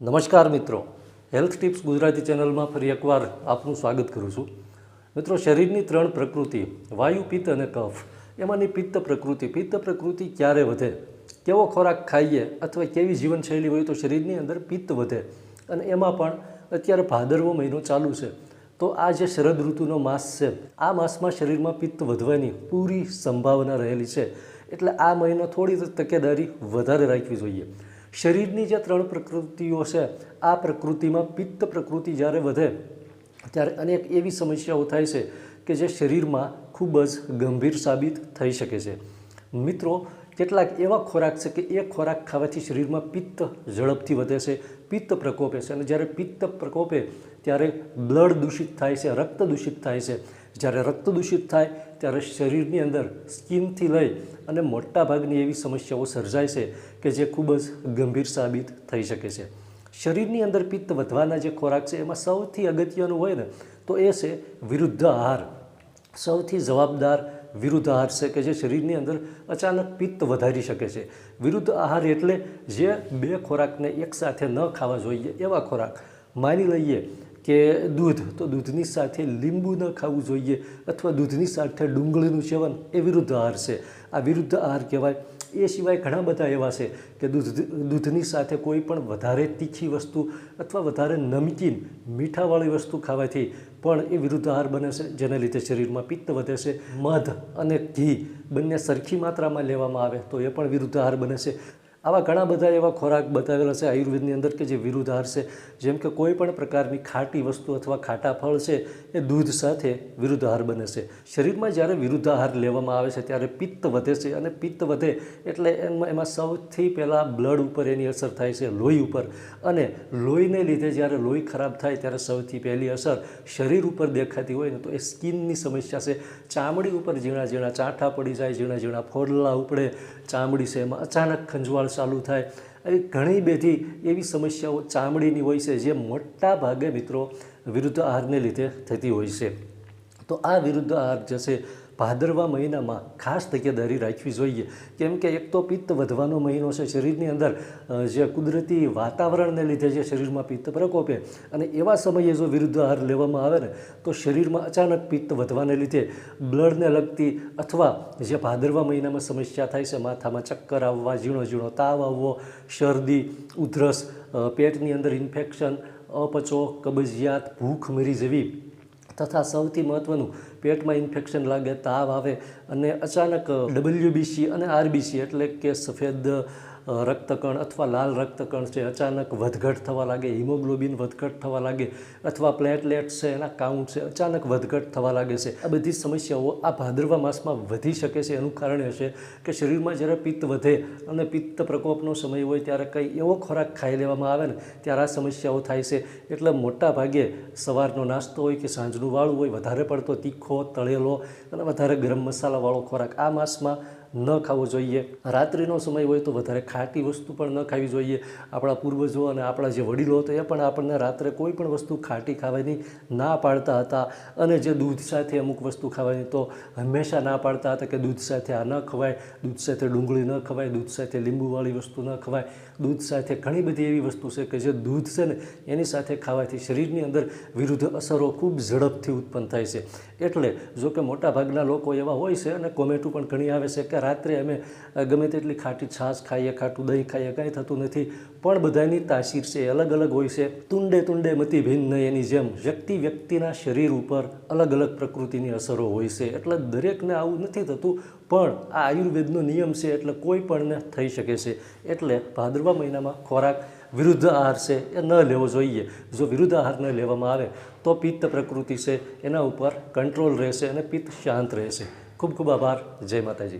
નમસ્કાર મિત્રો. Health tips Gujarati ચેનલમાં ફરી એકવાર આપનું સ્વાગત કરું છું. મિત્રો, શરીરની ત્રણ પ્રકૃતિ, વાયુ, પિત્ત અને કફ, એમાંની પિત્ત પ્રકૃતિ પિત્ત પ્રકૃતિ ક્યારે વધે, કેવો ખોરાક ખાઈએ અથવા કેવી જીવનશૈલી હોય તો શરીરની અંદર પિત્ત વધે અને એમાં પણ અત્યારે ભાદરવો મહિનો ચાલુ છે, તો આ જે શરદ ઋતુનો માસ છે, આ માસમાં શરીરમાં પિત્ત વધવાની પૂરી સંભાવના રહેલી છે. એટલે આ મહિનો થોડી તકેદારી વધારે રાખવી જોઈએ. શરીરની જે ત્રણ પ્રકૃતિઓ છે, આ પ્રકૃતિમાં પિત્ત પ્રકૃતિ જ્યારે વધે, ત્યારે અનેક એવી સમસ્યાઓ થાય છે કે જે શરીરમાં ખૂબ જ ગંભીર સાબિત થઈ શકે છે. મિત્રો, કેટલાક એવા ખોરાક છે કે એ ખોરાક ખાવાથી શરીરમાં પિત્ત ઝડપથી વધે છે, પિત્ત પ્રકોપે છે. અને જ્યારે પિત્ત પ્રકોપે, ત્યારે બ્લડ દૂષિત થાય છે, રક્ત દૂષિત થાય છે. જ્યારે રક્ત દૂષિત થાય ત્યારે શરીરની અંદર સ્કીનથી લઈ અને મોટા ભાગની એવી સમસ્યાઓ સર્જાય છે કે જે ખૂબ જ ગંભીર સાબિત થઈ શકે છે. શરીરની અંદર પિત્ત વધવાના જે ખોરાક છે, એમાં સૌથી અગત્યનું હોય ને, તો એ છે વિરુદ્ધ આહાર. સૌથી જવાબદાર વિરુદ્ધ આહાર છે કે જે શરીરની અંદર અચાનક પિત્ત વધારી શકે છે. વિરુદ્ધ આહાર એટલે જે બે ખોરાકને એકસાથે ન ખાવા જોઈએ એવા ખોરાક. માની લઈએ કે દૂધ, તો દૂધની સાથે લીંબુ ન ખાવું જોઈએ અથવા દૂધની સાથે ડુંગળીનું સેવન એ વિરુદ્ધ આહાર છે. આ વિરુદ્ધ આહાર કહેવાય. એ સિવાય ઘણા બધા એવા છે કે દૂધ, દૂધની સાથે કોઈ પણ વધારે તીખી વસ્તુ અથવા વધારે નમકીન, મીઠાવાળી વસ્તુ ખાવાથી પણ એ વિરુદ્ધ આહાર બને છે, જેને લીધે શરીરમાં પિત્ત વધે છે, મધ અને ઘી બંને સરખી માત્રામાં લેવામાં આવે તો એ પણ વિરુદ્ધ આહાર બને છે. આવા ઘણા બધા એવા ખોરાક બતાવેલા છે, આયુર્વેદની અંદર કે જે વિરુદ્ધ આહાર છે. જેમ કે કોઈ પણ પ્રકારની ખાટી વસ્તુ અથવા ખાટા ફળ છે, એ દૂધ સાથે વિરુદ્ધ આહાર બને છે. શરીરમાં જ્યારે વિરુદ્ધ આહાર લેવામાં આવે છે, ત્યારે પિત્ત વધે છે અને પિત્ત વધે એટલે એમાં એમાં સૌથી પહેલાં બ્લડ ઉપર એની અસર થાય છે, લોહી ઉપર. અને લોહીને લીધે જ્યારે લોહી ખરાબ થાય ત્યારે સૌથી પહેલી અસર શરીર ઉપર દેખાતી હોય ને તો એ સ્કિનની સમસ્યા છે. ચામડી ઉપર ઝીણા ઝીણા ચાંઠા પડી જાય ઝીણા ઝીણા ફોડલા ઉપડે, ચામડી છે એમાં અચાનક ખંજવાળ ચાલુ થાય. આવી ઘણી બધી એવી સમસ્યાઓ ચામડીની હોય છે જે મોટા ભાગે મિત્રો વિરુદ્ધ આહારને લીધે થતી હોય છે. તો આ વિરુદ્ધ આહાર જે છે ભાદરવા મહિનામાં ખાસ તકેદારી રાખવી જોઈએ. કેમ કે એક તો પિત્ત વધવાનો મહિનો છે, શરીરની અંદર જે કુદરતી વાતાવરણને લીધે જે શરીરમાં પિત્ત પ્રકોપે અને એવા સમયે જો વિરુદ્ધ આહાર લેવામાં આવે ને, તો શરીરમાં અચાનક પિત્ત વધવાને લીધે બ્લડને લગતી અથવા જે ભાદરવા મહિનામાં સમસ્યા થાય છે, માથામાં ચક્કર આવવા, ઝીણો ઝીણો તાવ આવવો, શરદી, ઉધરસ પેટની અંદર ઇન્ફેક્શન, અપચો, કબજિયાત, ભૂખ મરી જવી તથા સૌથી મહત્ત્વનું પેટમાં ઇન્ફેક્શન લાગે, તાવ આવે અને અચાનક ડબલ્યુબીસી અને આરબીસી એટલે કે સફેદ રક્તકણ અથવા લાલ રક્તકણ છે, અચાનક વધઘટ થવા લાગે, હિમોગ્લોબિન વધઘટ થવા લાગે અથવા પ્લેટલેટ્સ છે, એના કાઉન્ટ છે, અચાનક વધઘટ થવા લાગે છે. આ બધી સમસ્યાઓ આ ભાદરવા માસમાં વધી શકે છે. એનું કારણ એ છે કે શરીરમાં જ્યારે પિત્ત વધે અને પિત્ત પ્રકોપનો સમય હોય ત્યારે કંઈ એવો ખોરાક ખાઈ લેવામાં આવે ને ત્યારે આ સમસ્યાઓ થાય છે. એટલે મોટા ભાગે સવારનો નાસ્તો હોય કે સાંજનું વાળું હોય, વધારે પડતો તીખો, તળેલો અને વધારે ગરમ મસાલાવાળો ખોરાક આ માસમાં ન ખાવો જોઈએ. રાત્રિનો સમય હોય તો વધારે ખાટી વસ્તુ પણ ન ખાવી જોઈએ. આપણા પૂર્વજો અને આપણા જે વડીલો હતા, એ પણ આપણને રાત્રે કોઈ પણ વસ્તુ ખાટી ખાવાની ના પાડતા હતા. અને જે દૂધ સાથે અમુક વસ્તુ ખાવાની તો હંમેશા ના પાડતા હતા કે દૂધ સાથે આ ન ખવાય, દૂધ સાથે ડુંગળી ન ખવાય, દૂધ સાથે લીંબુવાળી વસ્તુ ન ખવાય. દૂધ સાથે ઘણી બધી એવી વસ્તુ છે કે જે દૂધ છે ને, એની સાથે ખાવાથી શરીરની અંદર વિરુદ્ધ અસરો ખૂબ ઝડપથી ઉત્પન્ન થાય છે. એટલે જો કે મોટા ભાગના લોકો એવા હોય છે અને કોમેન્ટો પણ ઘણી આવે છે કે રાત્રે અમે ગમે તેટલી ખાટી છાશ ખાઈએ, ખાટું દહીં ખાઈએ, કાંઈ થતું નથી. પણ બધાની તાસીર છે, અલગ અલગ હોય છે. તુંડે તુંડે મતી ભિન્ન એની જેમ. વ્યક્તિ વ્યક્તિના શરીર ઉપર અલગ અલગ પ્રકૃતિની અસરો હોય છે. એટલે દરેકને આવું નથી થતું, પણ આ આયુર્વેદનો નિયમ છે, એટલે કોઈ પણને થઈ શકે છે. એટલે ભાદરવા મહિનામાં ખોરાક વિરુદ્ધ આહાર છે, એ ન લેવો જોઈએ. જો વિરુદ્ધ આહાર ન લેવામાં આવે, તો પિત્ત પ્રકૃતિ છે, એના ઉપર કંટ્રોલ રહેશે અને પિત્ત શાંત રહેશે. ખૂબ ખૂબ આભાર. જય માતાજી.